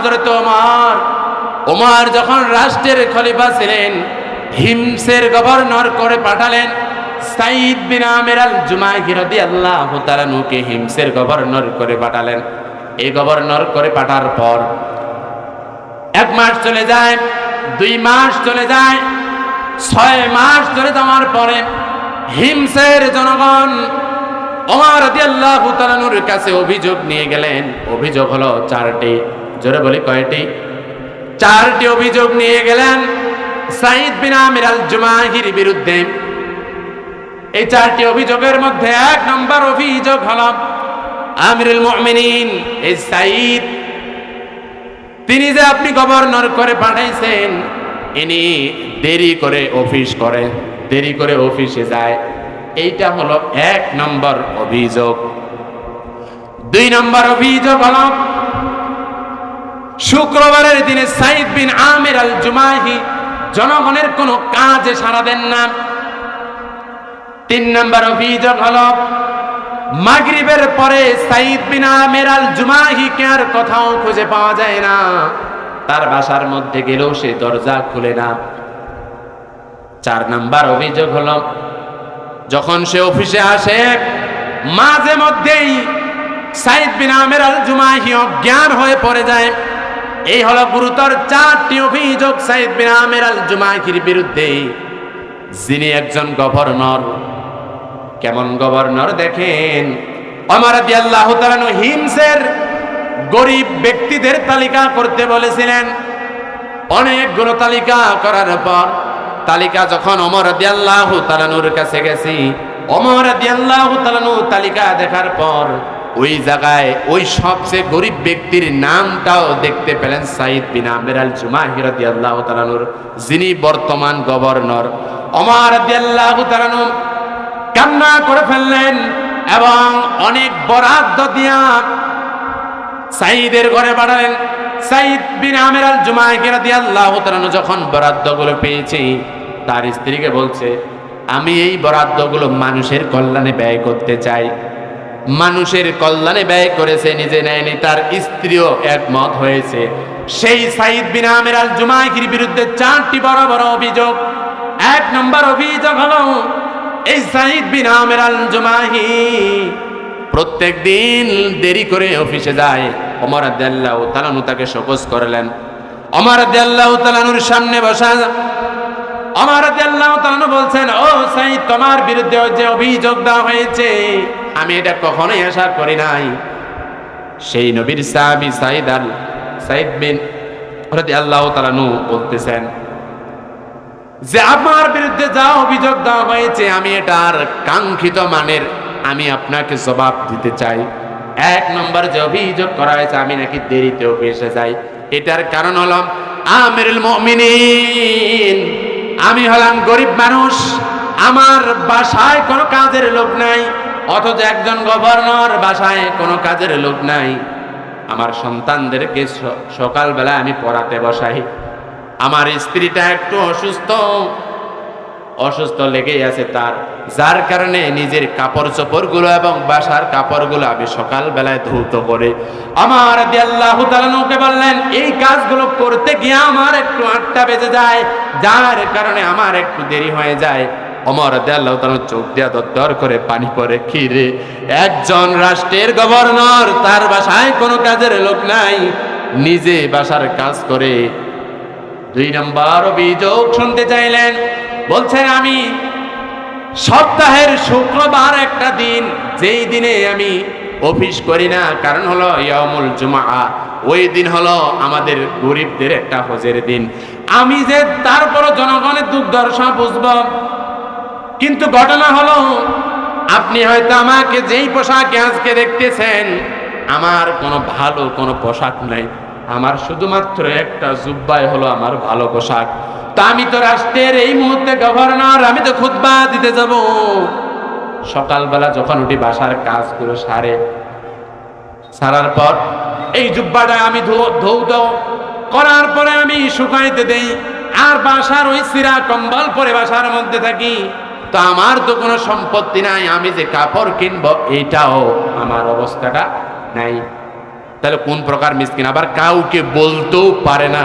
হজরত ওমর ওমর যখন রাষ্ট্রের খলিফা ছিলেন, হিমসের গভর্নর করে পাঠালেন সাইদ বিন আমের আল জুমাহি রাদিয়াল্লাহু তাআলা নুকে হিমসের গভর্নর করে পাঠালেন। এই গভর্নর করে পাঠার পর এক মাস চলে যায়, দুই মাস চলে যায়, ছয় মাস চলে যাওয়ার পরে হিমসের জনগণ ওমর রাদিয়াল্লাহু তাআলার কাছে অভিযোগ নিয়ে গেলেন। অভিযোগ হলো, চারটি জোরে বলি কয়টি? চারটি অভিযোগ নিয়ে গেলেন সাইদ বিন আমির আল জুমাহির বিরুদ্ধে। এই চারটি অভিযোগের মধ্যে এক নম্বর অভিযোগ হলো, আমিরুল মুমিনিন, এই সাইদ তিনি যে আপনি গভর্নর করে পাঠাইছেন, ইনি দেরি করে অফিস করে, দেরি করে অফিসে যায়। এইটা হলো এক নম্বর অভিযোগ। দুই নম্বর অভিযোগ হলো শুক্রবারের দিনে সাইদ বিন আমির আল জুমাহি জনগণের কোনো কাজে সারা দেন না। তিন নম্বর অভিযোগ হলো, মাগরিবের পরে সাইদ বিন আমির আল জুমাহিকে আর কোথাও খুঁজে পাওয়া যায় না। তার বাসার মধ্যে গেলেও সে দরজা খুলে না। চার নাম্বার অভিযোগ হলো, যখন সে অফিসে আসে, মাঝে মধ্যেই সাইদ বিন আমের আল জুমাহি অজ্ঞান হয়ে পড়ে যায়। এই হলো গুরুতর চারটি অভিযোগ সাইদ বিন আমের আল জুমাহির বিরুদ্ধে। যিনি একজন গভর্নর, কেমন গভর্নর দেখেন? অমর আল্লাহ হিমসের গরিব ব্যক্তিদের তালিকা করতে বলেছিলেন। অনেকগুলো তালিকা করার পর তালিকা যখন অমর আল্লাহ তালানুর কাছে গেছি অমর আল্লাহ তালানু তালিকা দেখার পর ওই জায়গায় ওই সবচেয়ে গরিব ব্যক্তির নামটাও দেখতে পেলেন সাইদ বিন আমের আল জুমা জুমাহিরাদি আল্লাহ তালানুর যিনি বর্তমান গভর্নর। অমর আল্লাহ তালানু কান্না করে ফেললেন এবং অনেক বরাদ্দ দিয়া সাইদের ঘরে বাড়ালেন সাইদ বিন আমের আল জুমাইকে রাদিয়াল্লাহু তাআলা যখন বরাদ্দগুলো পেয়েছি, তার স্ত্রীকে বলছে, আমি এই বরাদ্দগুলো মানুষের কল্যাণে ব্যয় করতে চাই। মানুষের কল্যাণে ব্যয় করেছে, নিজে নেয়নি, তার স্ত্রীও একমত হয়েছে। সেই সাইদ বিন আমের আল জুমাইকির বিরুদ্ধে চারটি বড় বড় অভিযোগ। এক নম্বর অভিযোগ হলো, এই সাইদ বিন আমের আল জুমাহি প্রত্যেক দিন দেরি করে অফিসে যায়। অমর আদাল্লাহ তালানু তাকে শোকজ করলেন। অমর আদাল্লাহ তালানুর সামনে বসা। অমর আদাল্লাহ তালানু বলছেন, ও সাই তোমার বিরুদ্ধে যে অভিযোগ দেওয়া হয়েছে আমি এটা কখনোই আশা করি নাই। সেই নবীর সাহাবি সাইদ আল সাইদ বিন আল্লাহ তালানু বলতেছেন, যে আমার বিরুদ্ধে যা অভিযোগ দেওয়া হয়েছে, আমি এটার কাঙ্ক্ষিত মানের আমি আপনাকে জবাব দিতে চাই। এক নম্বর যে অভিযোগ করা হয়েছে, আমি নাকি দেরিতে অফিসে যাই। এটার কারণ হলাম আমিরুল মুমিনিন, আমি হলাম গরিব মানুষ। আমার বাসায় কোনো কাজের লোক নাই। অথচ একজন গভর্নর বাসায় কোনো কাজের লোক নাই। আমার সন্তানদেরকে সকালবেলা আমি পড়াতে বসাই। আমার স্ত্রীটা একটু অসুস্থ। অসুস্থ লেগেই আছে তার। যার কারণে নিজের কাপড় চোপড়গুলো এবং বাসার কাপড়গুলো আমি সকাল বেলায় ধৌত করে। আমার তালুকে বললেন, এই কাজগুলো করতে গিয়ে আমার একটু আটটা বেজে যায়। যার কারণে আমার একটু দেরি হয়ে যায়। অমর আল্লাহ তালু চোখ দিয়া দর করে পানি পরে খিরে একজন রাষ্ট্রের গভর্নর, তার বাসায় কোনো কাজের লোক নাই। নিজে বাসার কাজ করে দুই নম্বর অভিযোগ শুনতে চাইলেন। বলছেন, আমি সপ্তাহের শুক্রবার একটা দিন, যেই দিনে আমি অফিস করি না, কারণ হলো ইয়ামুল জুমা ওই দিন হলো আমাদের গরিবদের একটা হজের দিন। আমি যে তারপর জনগণের দুঃখ দর্শা বুঝব কিন্তু ঘটনা হলো, আপনি হয়তো আমাকে যেই পোশাকে আজকে দেখতেছেন, আমার কোনো ভালো কোনো পোশাক নাই। আমার শুধুমাত্র একটা জুব্বাই হলো আমার ভালো পোশাক। তা আমি তো রাষ্ট্রের এই মুহূর্তে গভর্নর, আমি তো খুতবা দিতে যাব। সকালবেলা যখন উঠি বাসার কাজগুলো সারে, সারার পর এই জুব্বাটা আমি ধৌত করার পরে আমি শুকাইতে দেই। আর বাসার ওই সিরা কম্বল পরে বাসার মধ্যে থাকি। তো আমার তো কোনো সম্পত্তি নাই, আমি যে কাপড় কিনবো এইটাও আমার অবস্থাটা নাই। তাহলে কোন প্রকার মিসকিন? আবার কাউকে বলতেও পারে না।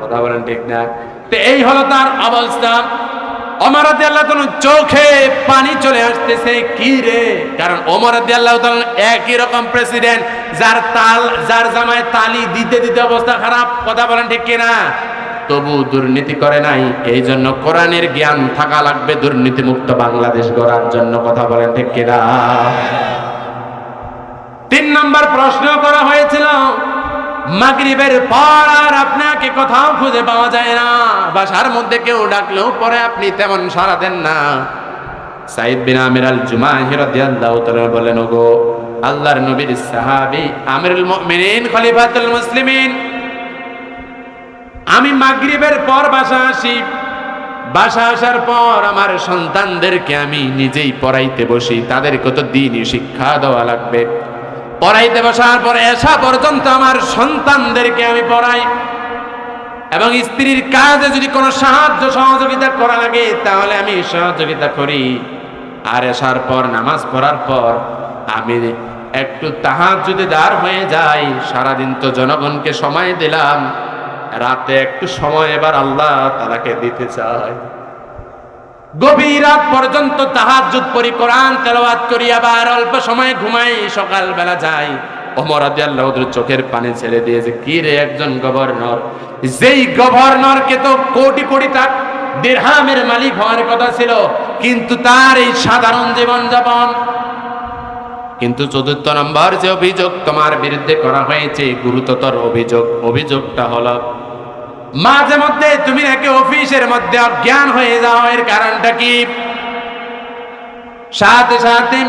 কথা বলেন ঠিক না? তো এই হলো তার অবস্থা। অমর আল্লাহ চোখে পানি চলে আসতেছে। কি রে? কারণ ওমর আল্লাহ একই রকম প্রেসিডেন্ট যার তাল, যার জামায় তালি দিতে দিতে অবস্থা খারাপ। কথা বলেন ঠিক কিনা? তবু দুর্নীতি করে নাই। এই জন্য কোরআনের জ্ঞান থাকা লাগবে দুর্নীতি মুক্ত বাংলাদেশ গড়ার জন্য, কথা বলেন ঠিক কিনা? তিন নম্বর প্রশ্ন করা হয়েছিল, মাগরিবের পর আর আপনাকে কোথাও খুঁজে পাওয়া যায় না। বাসার মধ্যে কেউ ডাকলেও পরে আপনি তেমন সাড়া দেন না। সাইদ বিন আমির আল জুমাহি রাদিয়াল্লাহু তাআলা বলেন, ওগো, আল্লাহর নবীর সাহাবী আমিরুল মুমিনিন খলিফাতুল মুসলিমিন আমি মাগরিবের পর বাসা আসি। বাসা আসার পর আমার সন্তানদেরকে আমি নিজেই পড়াইতে বসি। তাদেরকে তো দিনই শিক্ষা দেওয়া লাগবে। পড়াইতে বসার পর এসা পর্যন্ত আমার সন্তানদেরকে আমি পড়াই। এবং স্ত্রীর কাজে যদি কোনো সাহায্য সহযোগিতা করা লাগে, তাহলে আমি সহযোগিতা করি। আর এসার পর, নামাজ পড়ার পর আমি একটু তাহার যদি দাঁড় হয়ে যাই। সারাদিন তো জনগণকে সময় দিলাম। রাতে একটু সময় এবার আল্লাহ তালাকে দিতে চাই গভীর রাত পর্যন্ত তাহাজ্জুদ পড়ি, কোরআন তেলাওয়াত করি, আবার অল্প সময় ঘুমাই সকাল বেলা যাই। ওমর তাআলা চোখের পানি ছেড়ে দিয়েছে, কি রে একজন গভর্নর? যেই গভর্নরকে তো কোটি কোটি টাকা দিরহামের মালিক হওয়ার কথা ছিল, কিন্তু তার এই সাধারণ জীবন যাপন কিন্তু চতুর্থ নম্বর যে অভিযোগ তোমার বিরুদ্ধে করা হয়েছে, গুরুতর অভিযোগ। অভিযোগটা হলো, মাঝে মধ্যে তুমি নাকি অফিসের মধ্যে অজ্ঞান হয়ে যাও, এর কারণটা কি? সাথে সাথে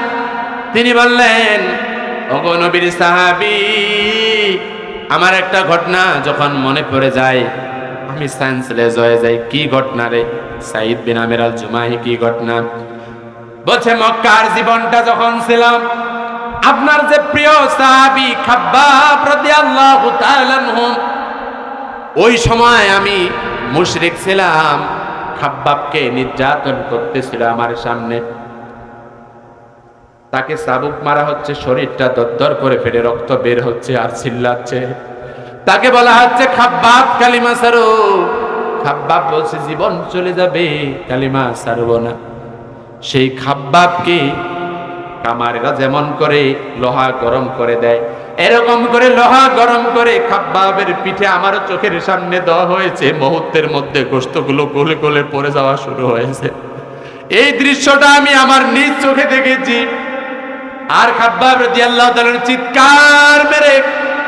তিনি বললেন, ওগো নবীর সাহাবি, আমার একটা ঘটনা যখন মনে পড়ে যায়, আমি সেন্সলেস হয়ে যাই, কি ঘটনা রে? সাইদ বিন জুমাহি কি ঘটনা? বলছে, মক্কার জীবনটা যখন ছিলাম আপনার যে প্রিয় সাহাবি খাব্বাব রাদিয়াল্লাহু তাআলা ওই সময় আমি মুশরিক ছিলাম, খাব্বাবকে নির্যাতন করতেছিল আমার সামনে। তাকে চাবুক মারা হচ্ছে, শরীরটা দরদর করে ফেটে রক্ত বের হচ্ছে আর চিল্লাচ্ছে। তাকে বলা হচ্ছে, খাব্বাব, কালিমা সারো। খাব্বাব বলছে, জীবন চলে যাবে, কালিমা সারব না। সেই খাব্বাবকে কামারেরা যেমন করে লোহা গরম করে দেয়, এরকম করে লোহা গরম করে খাব্বাবের পিঠে আমারও চোখের সামনে দেওয়া হয়েছে। মুহূর্তের মধ্যে গোস্তগুলো গলে গলে পড়ে যাওয়া শুরু হয়েছে। এই দৃশ্যটা আমি আমার নিজ চোখে দেখেছি। আর খাব্বাব চিৎকার মেরে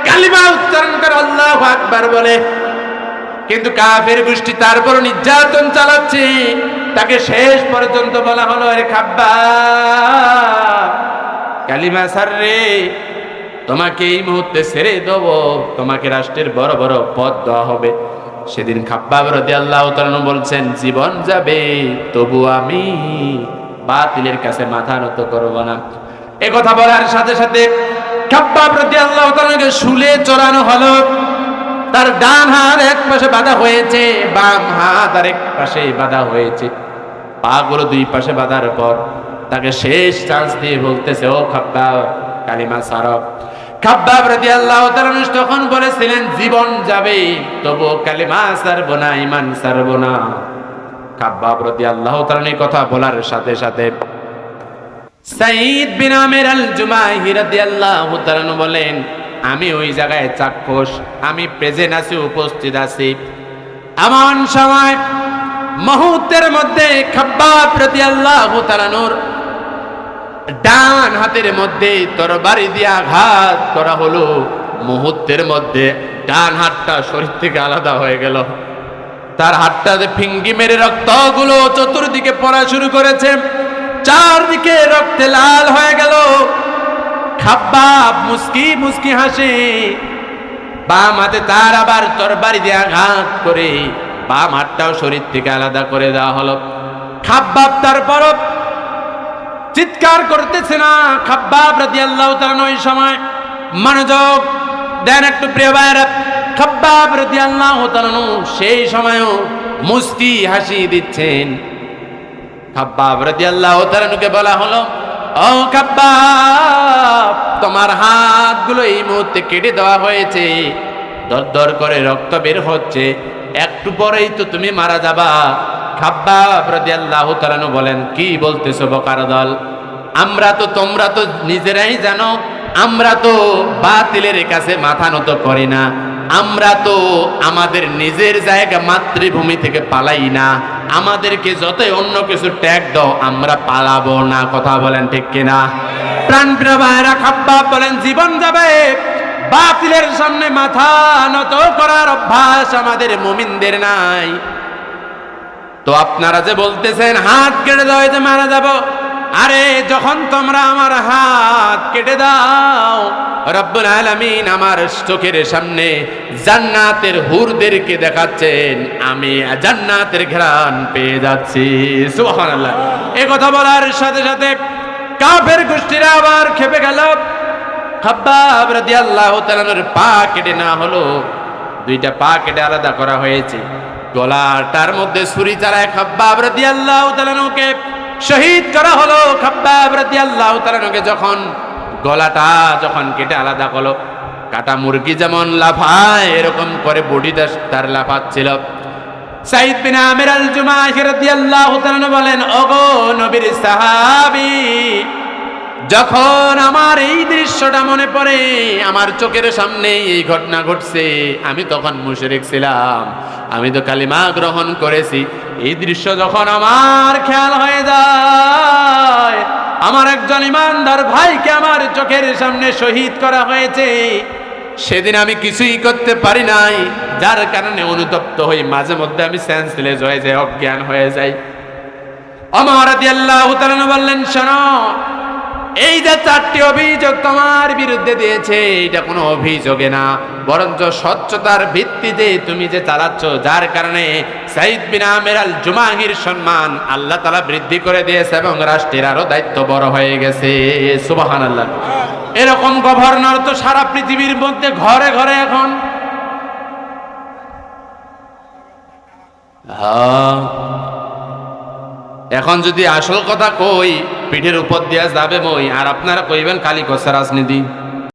কালিমা উচ্চারণ করে আল্লাহু আকবার বলে, কিন্তু কাফের গোষ্ঠী তারপর নির্যাতন চালাচ্ছে। তাকে শেষ পর্যন্ত বলা হলো, আরে খাব্বা, কালিমা সার রে, তোমাকে এই মুহূর্তে ছেড়ে দেব। তোমাকে রাষ্ট্রের বড় বড় পদ দেওয়া হবে। সেদিন খাব্বাব রদি আল্লাহ বলছেন, জীবন যাবে, তবু আমি বাতিলের কাছে মাথা নত করব না। এ কথা বলার সাথে সাথে খাব্বাব রদি আল্লাহ শুলে চড়ানো হলো। তার ডান হাত এক পাশে বাঁধা হয়েছে, বাম হাত আর এক পাশে বাঁধা হয়েছে। পাগুলো দুই পাশে বাঁধার পর তাকে শেষ চান্স দিয়ে বলতেছে, ও খাব্বাব, কালিমা সারব। খাব্বাব রাদিয়াল্লাহু তাআলা তখন বলেছিলেন, জীবন যাবে তবু কালিমা সারব না, ঈমান সারব না। খাব্বাব রাদিয়াল্লাহু তাআলা এই কথা বলার সাথে সাথে সাইদ বিন আমির আল জুমাহি রাদিয়াল্লাহু তাআলা বলেন, আমি ওই জায়গায় চাক্ষুষ, আমি প্রেজেন্ট আছি, উপস্থিত আছি। এমন সময় মুহূর্তের মধ্যে ডান হাতের মধ্যে তরবারি দিয়ে আঘাত করা হলো। মুহূর্তের মধ্যে ডান হাতটা শরীর থেকে আলাদা হয়ে গেল। তার হাতটাতে ফিঙ্গি মেরে রক্তগুলো চতুর্দিকে পড়া শুরু করেছে, চারদিকে রক্তে লাল হয়ে গেল। খাব্বাব মুস্কি মুস্কি হাসে। বাম হাতে তার আবার তরবারি দিয়ে আঘাত করে বাম হাতটাও শরীর থেকে আলাদা করে দেওয়া হলো। খাব্বাব তারপর চিৎকার করতেছে না। খাব্বাব রাদিয়াল্লাহু তাআলা ওই সময় মনোযোগ দেন একটু প্রিয় ভাইরা খাব্বাব রাদিয়াল্লাহু তাআলা সেই সময়ও মুস্কি হাসি দিচ্ছেন। খাব্বাব রাদিয়াল্লাহু তাআলাকে বলা হলো, ও কাব্বাব তোমার হাতগুলো এই মুহূর্তে কেটে দেওয়া হয়েছে। দর দর করে রক্ত বের হচ্ছে। একটু পরেই তো তুমি মারা যাবা। খাব্বাব রাদিয়াল্লাহু তাআলা বলেন, কি বলতেছো বকার দল? আমরা তো, তোমরা তো নিজেরাই জানো, আমরা তো বাতিলের কাছে মাথা নত করি না। আমরা তো আমাদের নিজের জায়গা মাতৃভূমি থেকে পালাই না। আমাদেরকে যতই অন্য কিছু ট্যাগ দাও, আমরা পালাবো না। কথা বলেন ঠিক কিনা? প্রাণ প্রিয় খাব্বাব বলেন, জীবন যাবে। বাতিলের সামনে মাথা নত করার অভ্যাস আমাদের মুমিনদের নাই। তো আপনারা যে বলতেছেন, হাত কেটে দাও যে মারা যাব। আরে, যখন তোমরা আমার হাত কেটে দাও, রব্বুল আলামিন আমার চোখের সামনে জান্নাতের হুরদেরকে দেখাচ্ছেন, আমি জান্নাতের ঘ্রাণ পেয়ে যাচ্ছি। সুবহানাল্লাহ। এই কথা বলার সাথে সাথে কাফের গোষ্ঠীরা আবার খেপে গেল। খাব্বাব রাদিয়াল্লাহু তাআলার পা কেটে না হলো। দুইটা পা কেটে আলাদা করা হয়েছে। গলাটার মধ্যে ছুরি চালায় খাব্বাব রাদিয়াল্লাহু তাআলাকে শহীদ করা হলো। খাব্বাব রাদিয়াল্লাহু তাআলাকে যখন গলাটা যখন কেটে আলাদা করল, কাটা মুরগি যেমন লাফায়, এরকম করে বডিটা তার লাফাচ্ছিল। সাইদ বিন আমির আল জুমাহি রাদিয়াল্লাহু তাআলা বলেন, ওগো নবীর সাহাবী যখন আমার এই দৃশ্যটা মনে পড়ে, আমার চোখের সামনে এই ঘটনা ঘটছে, আমি তখন মুশরিক ছিলাম। আমি তো কালিমা গ্রহণ করেছি। এই দৃশ্য যখন আমার খেয়াল হয়ে যায়, আমার একজন ইমানদার ভাইকে আমার চোখের সামনে শহীদ করা হয়েছে। সেদিন আমি কিছুই করতে পারি নাই, যার কারণে অনুতপ্ত হই। মাঝে মধ্যে আমি সেন্সলেস হয়ে যাই, অজ্ঞান হয়ে যাই। আমার আল্লাহ বললেন, শোনো এই যে চারটি অভিযোগ তোমার বিরুদ্ধে দিয়েছে এটা কোনো অভিযোগে না। বরঞ্চ স্বচ্ছতার ভিত্তিতে তুমি যে চালাচ্ছ, যার কারণে সাইদ বিন আল জুমাহির সম্মান আল্লাহ তালা বৃদ্ধি করে দিয়েছে এবং রাষ্ট্রের আরও দায়িত্ব বড় হয়ে গেছে। সুবাহান আল্লাহ এরকম গভর্নর তো সারা পৃথিবীর মধ্যে ঘরে ঘরে এখন। হ্যাঁ। এখন যদি আসল কথা কই পিঠের উপর দিয়া যাবে মই। আর আপনারা কইবেন কালী কষা রাজনীতি।